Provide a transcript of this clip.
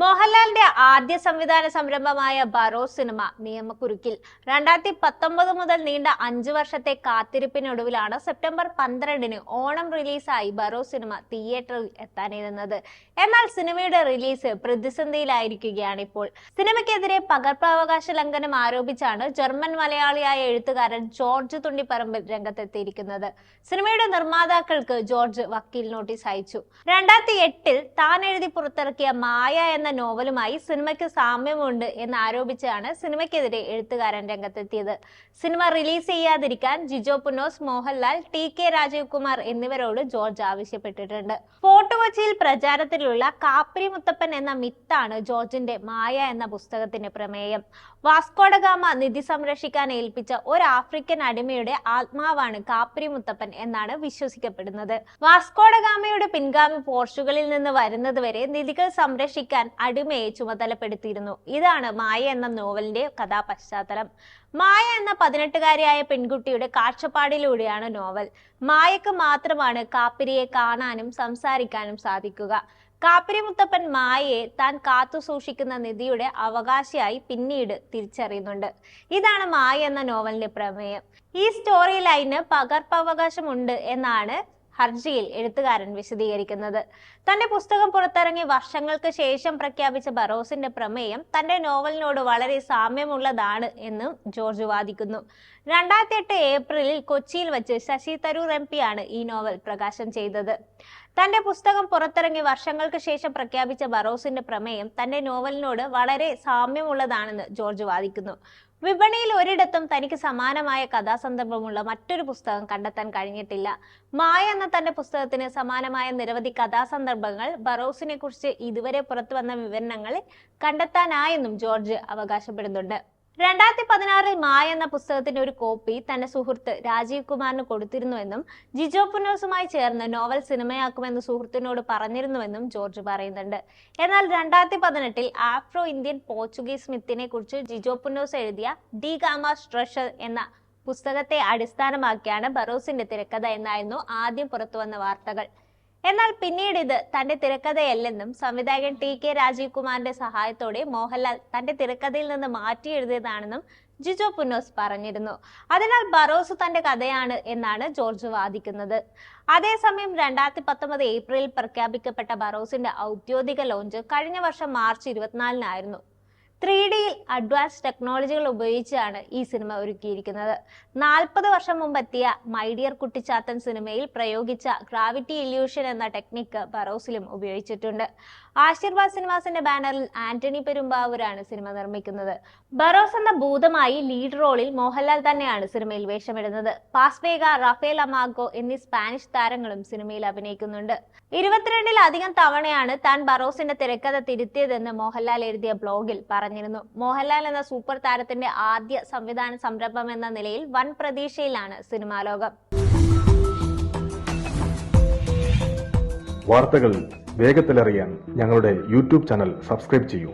മോഹൻലാലിന്റെ ആദ്യ സംവിധാന സംരംഭമായ ബറോ സിനിമ നിയമക്കുരുക്കിൽ. രണ്ടായിരത്തി പത്തൊമ്പത് മുതൽ നീണ്ട അഞ്ചു വർഷത്തെ കാത്തിരിപ്പിനൊടുവിലാണ് സെപ്റ്റംബർ പന്ത്രണ്ടിന് ഓണം റിലീസായി ബറോ സിനിമ തിയേറ്ററിൽ എത്താനിരുന്നത്. എന്നാൽ സിനിമയുടെ റിലീസ് പ്രതിസന്ധിയിലായിരിക്കുകയാണ് ഇപ്പോൾ. സിനിമയ്ക്കെതിരെ പകർപ്പവകാശ ലംഘനം ആരോപിച്ചാണ് ജർമ്മൻ മലയാളിയായ എഴുത്തുകാരൻ ജോർജ് തുണ്ടിപ്പറമ്പിൽ രംഗത്തെത്തിയിരിക്കുന്നത്. സിനിമയുടെ നിർമ്മാതാക്കൾക്ക് ജോർജ് വക്കീൽ നോട്ടീസ് അയച്ചു. രണ്ടായിരത്തി എട്ടിൽ താൻ എഴുതി പുറത്തിറക്കിയ മായ എന്ന നോവലുമായി സിനിമയ്ക്ക് സാമ്യമുണ്ട് എന്ന് ആരോപിച്ചാണ് സിനിമയ്ക്കെതിരെ എഴുത്തുകാരൻ രംഗത്തെത്തിയത്. സിനിമ റിലീസ് ചെയ്യാതിരിക്കാൻ ജിജോ പുനോസ് മോഹൻലാൽ ടി കെ രാജീവ് കുമാർ എന്നിവരോട് ജോർജ് ആവശ്യപ്പെട്ടിട്ടുണ്ട്. ഫോർട്ട് കൊച്ചിയിൽ പ്രചാരത്തിലുള്ള കാപ്രി മുത്തപ്പൻ എന്ന മിത്താണ് ജോർജിന്റെ മായ എന്ന പുസ്തകത്തിന്റെ പ്രമേയം. വാസ്കോഡഗാമ നിധി സംരക്ഷിക്കാൻ ഏൽപ്പിച്ച ഒരു ആഫ്രിക്കൻ അടിമയുടെ ആത്മാവാണ് കാപ്രി മുത്തപ്പൻ എന്നാണ് വിശ്വസിക്കപ്പെടുന്നത്. വാസ്കോഡഗാമയുടെ പിൻഗാമി പോർച്ചുഗലിൽ നിന്ന് വരുന്നത് വരെ നിധികൾ സംരക്ഷിക്കാൻ അടിമയെ ചുമതലപ്പെടുത്തിയിരുന്നു. ഇതാണ് മായ എന്ന നോവലിന്റെ കഥാപശ്ചാത്തലം. മായ എന്ന പതിനെട്ടുകാരിയായ പെൺകുട്ടിയുടെ കാഴ്ചപ്പാടിലൂടെയാണ് നോവൽ. മായക്ക് മാത്രമാണ് കാപ്പിരിയെ കാണാനും സംസാരിക്കാനും സാധിക്കുക. കാപ്പിരി മുത്തപ്പൻ മായയെ താൻ കാത്തു സൂക്ഷിക്കുന്ന നിധിയുടെ അവകാശിയായി പിന്നീട് തിരിച്ചറിയുന്നുണ്ട്. ഇതാണ് മായ എന്ന നോവലിന്റെ പ്രമേയം. ഈ സ്റ്റോറി ലൈന് പകർപ്പവകാശമുണ്ട് എന്നാണ് ഹർജിയിൽ എഴുത്തുകാരൻ വിശദീകരിക്കുന്നത്. തന്റെ പുസ്തകം പുറത്തിറങ്ങി വർഷങ്ങൾക്ക് ശേഷം പ്രഖ്യാപിച്ച ബറോസിന്റെ പ്രമേയം തന്റെ നോവലിനോട് വളരെ സാമ്യമുള്ളതാണ് എന്നും ജോർജ് വാദിക്കുന്നു. രണ്ടായിരത്തി എട്ട് ഏപ്രിലിൽ കൊച്ചിയിൽ വെച്ച് ശശി തരൂർ എം പിയാണ് ഈ നോവൽ പ്രകാശനം ചെയ്തത്. തന്റെ പുസ്തകം പുറത്തിറങ്ങി വർഷങ്ങൾക്ക് ശേഷം പ്രഖ്യാപിച്ച ബറോസിന്റെ പ്രമേയം തന്റെ നോവലിനോട് വളരെ സാമ്യമുള്ളതാണെന്ന് ജോർജ് വാദിക്കുന്നു. വിപണിയിൽ ഒരിടത്തും തനിക്ക് സമാനമായ കഥാസന്ദർഭമുള്ള മറ്റൊരു പുസ്തകം കണ്ടെത്താൻ കഴിഞ്ഞിട്ടില്ല. മായ എന്ന തന്റെ പുസ്തകത്തിന് സമാനമായ നിരവധി കഥാസന്ദർഭങ്ങൾ ബറോസിനെ കുറിച്ച് ഇതുവരെ പുറത്തു വന്ന വിവരണങ്ങളിൽ കണ്ടെത്താനായെന്നും ജോർജ് അവകാശപ്പെടുന്നുണ്ട്. രണ്ടായിരത്തി പതിനാറിൽ മായ എന്ന പുസ്തകത്തിന്റെ ഒരു കോപ്പി തന്റെ സുഹൃത്ത് രാജീവ് കുമാറിന് കൊടുത്തിരുന്നുവെന്നും ജിജോ പുനോസുമായി ചേർന്ന് നോവൽ സിനിമയാക്കുമെന്ന് സുഹൃത്തിനോട് പറഞ്ഞിരുന്നുവെന്നും ജോർജ് പറയുന്നുണ്ട്. എന്നാൽ രണ്ടായിരത്തി പതിനെട്ടിൽ ആഫ്രോ ഇന്ത്യൻ പോർച്ചുഗീസ് മിത്തിനെ കുറിച്ച് ജിജോ പുനോസ് എഴുതിയ ഡി ഗാമ സ്ട്രഷർ എന്ന പുസ്തകത്തെ അടിസ്ഥാനമാക്കിയാണ് ബറോസിന്റെ തിരക്കഥ എന്നായിരുന്നു ആദ്യം പുറത്തുവന്ന വാർത്തകൾ. എന്നാൽ പിന്നീട് ഇത് തന്റെ തിരക്കഥയല്ലെന്നും സംവിധായകൻ ടി കെ രാജീവ് കുമാറിന്റെ സഹായത്തോടെ മോഹൻലാൽ തന്റെ തിരക്കഥയിൽ നിന്ന് മാറ്റി എഴുതിയതാണെന്നും ജിജോ പുന്നോസ് പറഞ്ഞിരുന്നു. അതിനാൽ ബറോസ് തന്റെ കഥയാണ് എന്നാണ് ജോർജ് വാദിക്കുന്നത്. അതേസമയം രണ്ടായിരത്തി പത്തൊമ്പത് ഏപ്രിലിൽ പ്രഖ്യാപിക്കപ്പെട്ട ബറോസിന്റെ ഔദ്യോഗിക ലോഞ്ച് കഴിഞ്ഞ വർഷം മാർച്ച് ഇരുപത്തിനാലിനായിരുന്നു. ത്രീ ഡിയിൽ അഡ്വാൻസ് ടെക്നോളജികൾ ഉപയോഗിച്ചാണ് ഈ സിനിമ ഒരുക്കിയിരിക്കുന്നത്. നാൽപ്പത് വർഷം മുമ്പെത്തിയ മൈഡിയർ കുട്ടിച്ചാത്തൻ സിനിമയിൽ പ്രയോഗിച്ച ഗ്രാവിറ്റി ഇല്യൂഷൻ എന്ന ടെക്നിക്ക് ബറോസിലും ഉപയോഗിച്ചിട്ടുണ്ട്. ആശീർവാദ് സിനിമാസിന്റെ ബാനറിൽ ആന്റണി പെരുമ്പാവൂരാണ് സിനിമ നിർമ്മിക്കുന്നത്. ബറോസ് എന്ന ഭൂതമായി ലീഡ് റോളിൽ മോഹൻലാൽ തന്നെയാണ് സിനിമയിൽ വേഷമിടുന്നത്. പാസ്വേഗ റഫേൽ അമാഗോ എന്നീ സ്പാനിഷ് താരങ്ങളും സിനിമയിൽ അഭിനയിക്കുന്നുണ്ട്. ഇരുപത്തിരണ്ടിലധികം തവണയാണ് താൻ ബറോസിന്റെ തിരക്കഥ തിരുത്തിയതെന്ന് മോഹൻലാൽ എഴുതിയ ബ്ലോഗിൽ പറഞ്ഞിരുന്നു. മോഹൻലാൽ എന്ന സൂപ്പർ താരത്തിന്റെ ആദ്യ സംവിധാന സംരംഭം എന്ന നിലയിൽ വൻ പ്രതീക്ഷയിലാണ് സിനിമാ ലോകം. വാർത്തകൾ വേഗത്തിലറിയാൻ ഞങ്ങളുടെ യൂട്യൂബ് ചാനൽ സബ്സ്ക്രൈബ് ചെയ്യൂ.